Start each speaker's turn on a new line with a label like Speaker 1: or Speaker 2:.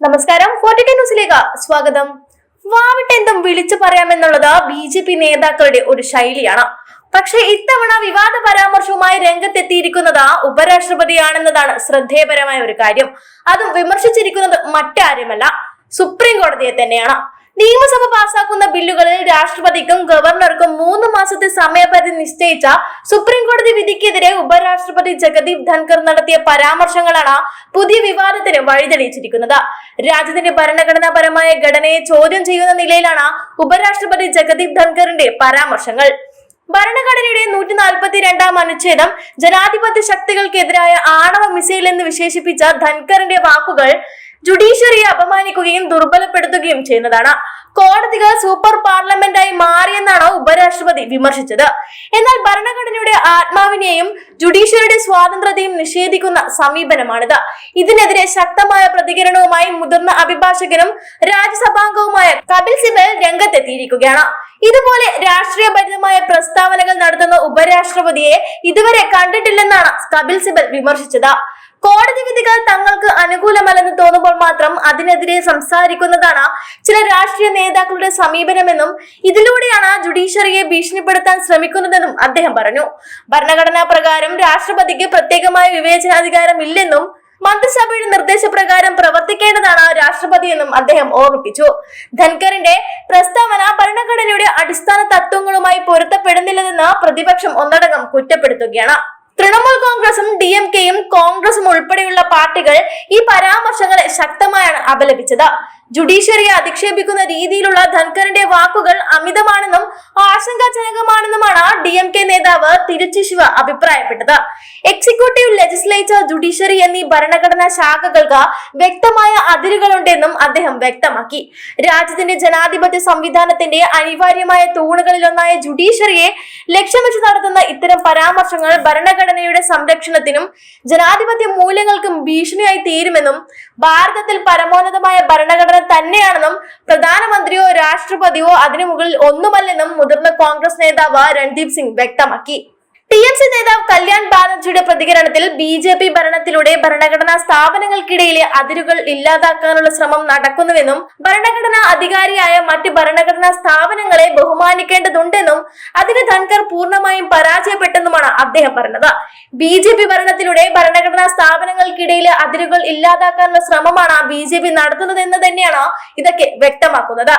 Speaker 1: നമസ്കാരം ഫോർട്ടിക്ക ന്യൂസിലേക്ക് സ്വാഗതം. വാവിട്ടെന്തും വിളിച്ചു പറയാമെന്നുള്ളത് ബി ജെ പി നേതാക്കളുടെ ഒരു ശൈലിയാണ്. പക്ഷേ ഇത്തവണ വിവാദ പരാമർശവുമായി രംഗത്തെത്തിയിരിക്കുന്നത് ഉപരാഷ്ട്രപതിയാണെന്നതാണ് ശ്രദ്ധേയപരമായ ഒരു കാര്യം. അതും വിമർശിച്ചിരിക്കുന്നത് മറ്റാരുമല്ല സുപ്രീം കോടതിയെ തന്നെയാണ്. നിയമസഭ പാസാക്കുന്ന ബില്ലുകളിൽ രാഷ്ട്രപതിക്കും ഗവർണർക്കും മൂന്ന് മാസത്തെ സമയപരിധി നിശ്ചയിച്ച സുപ്രീം കോടതി വിധിക്കെതിരെ ഉപരാഷ്ട്രപതി ജഗദീപ് ധൻകർ നടത്തിയ പരാമർശങ്ങളാണ് പുതിയ വിവാദത്തിന് വഴിതെളിയിച്ചിരിക്കുന്നത്. രാജ്യത്തിന്റെ ഭരണഘടനാപരമായ ഘടനയെ ചോദ്യം ചെയ്യുന്ന നിലയിലാണ് ഉപരാഷ്ട്രപതി ജഗദീപ് ധൻകറിന്റെ പരാമർശങ്ങൾ. ഭരണഘടനയുടെ നൂറ്റി നാൽപ്പത്തി രണ്ടാം അനുച്ഛേദം ജനാധിപത്യ ശക്തികൾക്കെതിരായ ആണവ മിസൈൽ എന്ന് വിശേഷിപ്പിച്ച ധൻകറിന്റെ വാക്കുകൾ ജുഡീഷ്യറിയെ അപമാനിക്കുകയും ദുർബലപ്പെടുത്തുകയും ചെയ്യുന്നതാണ്. കോടതികൾ സൂപ്പർ പാർലമെന്റായി മാറിയെന്നാണ് ഉപരാഷ്ട്രപതി വിമർശിച്ചത്. എന്നാൽ ഭരണഘടനയുടെ ആത്മാവിനെയും ജുഡീഷ്യറിയുടെ സ്വാതന്ത്ര്യത്തെയും നിഷേധിക്കുന്ന സമീപനമാണിത്. ഇതിനെതിരെ ശക്തമായ പ്രതികരണവുമായി മുതിർന്ന അഭിഭാഷകനും രാജ്യസഭാംഗവുമായ കപിൽ സിബൽ രംഗത്തെത്തിയിരിക്കുകയാണ്. ഇതുപോലെ രാഷ്ട്രീയ ഭരിതമായ പ്രസ്താവനകൾ നടത്തുന്ന ഉപരാഷ്ട്രപതിയെ ഇതുവരെ കണ്ടിട്ടില്ലെന്നാണ് കപിൽ സിബൽ വിമർശിച്ചത്. കോടതി വിധികൾ തങ്ങൾക്ക് അനുകൂലമല്ലെന്ന് തോന്നുമ്പോൾ മാത്രം അതിനെതിരെ സംസാരിക്കുന്നതാണ് ചില രാഷ്ട്രീയ നേതാക്കളുടെ സമീപനമെന്നും ഇതിലൂടെയാണ് ജുഡീഷ്യറിയെ ഭീഷണിപ്പെടുത്താൻ ശ്രമിക്കുന്നതെന്നും അദ്ദേഹം പറഞ്ഞു. ഭരണഘടനാ പ്രകാരം രാഷ്ട്രപതിക്ക് പ്രത്യേകമായ വിവേചനാധികാരം ഇല്ലെന്നും മന്ത്രിസഭയുടെ നിർദ്ദേശപ്രകാരം പ്രവർത്തിക്കേണ്ടതാണ് രാഷ്ട്രപതി എന്നും അദ്ദേഹം ഓർമ്മിപ്പിച്ചു. ധൻകറിന്റെ പ്രസ്താവന ഭരണഘടനയുടെ അടിസ്ഥാന തത്വങ്ങളുമായി പൊരുത്തപ്പെടുന്നില്ലെന്ന് പ്രതിപക്ഷം ഒന്നടങ്കം കുറ്റപ്പെടുത്തുകയാണ്. തൃണമൂൽ കോൺഗ്രസും ഡി എം കെയും കോൺഗ്രസും ഉൾപ്പെടെയുള്ള പാർട്ടികൾ ഈ പരാമർശങ്ങളെ ശക്തമായാണ് അപലപിച്ചത്. ജുഡീഷ്യറിയെ അധിക്ഷേപിക്കുന്ന രീതിയിലുള്ള ധൻകറിന്റെ വാക്കുകൾ അമിതമാണെന്നും ആശങ്കാജനകമാണെന്നുമാണ് ഡി എം കെ നേതാവ് തിരുച്ചി ശിവ അഭിപ്രായപ്പെട്ടത്. എക്സിക്യൂട്ടീവ് ലെജിസ്ലേച്ചർ ജുഡീഷ്യറി എന്നീ ഭരണഘടനാ ശാഖകൾക്ക് വ്യക്തമായ അതിരുകളുണ്ടെന്നും അദ്ദേഹം വ്യക്തമാക്കി. രാജ്യത്തിന്റെ ജനാധിപത്യ സംവിധാനത്തിന്റെ അനിവാര്യമായ തൂണുകളിലൊന്നായ ജുഡീഷ്യറിയെ ലക്ഷ്യം വെച്ച് നടത്തുന്ന ഇത്തരം പരാമർശങ്ങൾ ഭരണഘടനയുടെ സംരക്ഷണത്തിനും ജനാധിപത്യ മൂല്യങ്ങൾക്കും ഭീഷണിയായി തീരുമെന്നും ഭാരതത്തിൽ പരമോന്നതമായ ഭരണഘടന തന്നെയാണെന്നും പ്രധാനമന്ത്രിയോ രാഷ്ട്രപതിയോ അതിനു മുകളിൽ ഒന്നുമല്ലെന്നും മുതിർന്ന കോൺഗ്രസ് നേതാവ് രൺദീപ് സിംഗ് വ്യക്തമാക്കി. ടി എം സി നേതാവ് കല്യാൺ ബാനർജിയുടെ പ്രതികരണത്തിൽ ബി ജെ പി ഭരണത്തിലൂടെ ഭരണഘടനാ സ്ഥാപനങ്ങൾക്കിടയിലെ അതിരുകൾ ഇല്ലാതാക്കാനുള്ള ശ്രമം നടക്കുന്നുവെന്നും ഭരണഘടനാ അധികാരിയായ മറ്റ് ഭരണഘടനാ സ്ഥാപനങ്ങളെ ബഹുമാനിക്കേണ്ടതുണ്ടെന്നും അതിന് ധൻകർ പൂർണമായും പരാജയപ്പെട്ടെന്നുമാണ് അദ്ദേഹം പറഞ്ഞത്. ബി ജെ പി ഭരണത്തിലൂടെ ഭരണഘടനാ സ്ഥാപനങ്ങൾക്കിടയിലെ അതിരുകൾ ഇല്ലാതാക്കാനുള്ള ശ്രമമാണ് ബി ജെ പി നടത്തുന്നതെന്ന് തന്നെയാണ് ഇതൊക്കെ വ്യക്തമാക്കുന്നത്.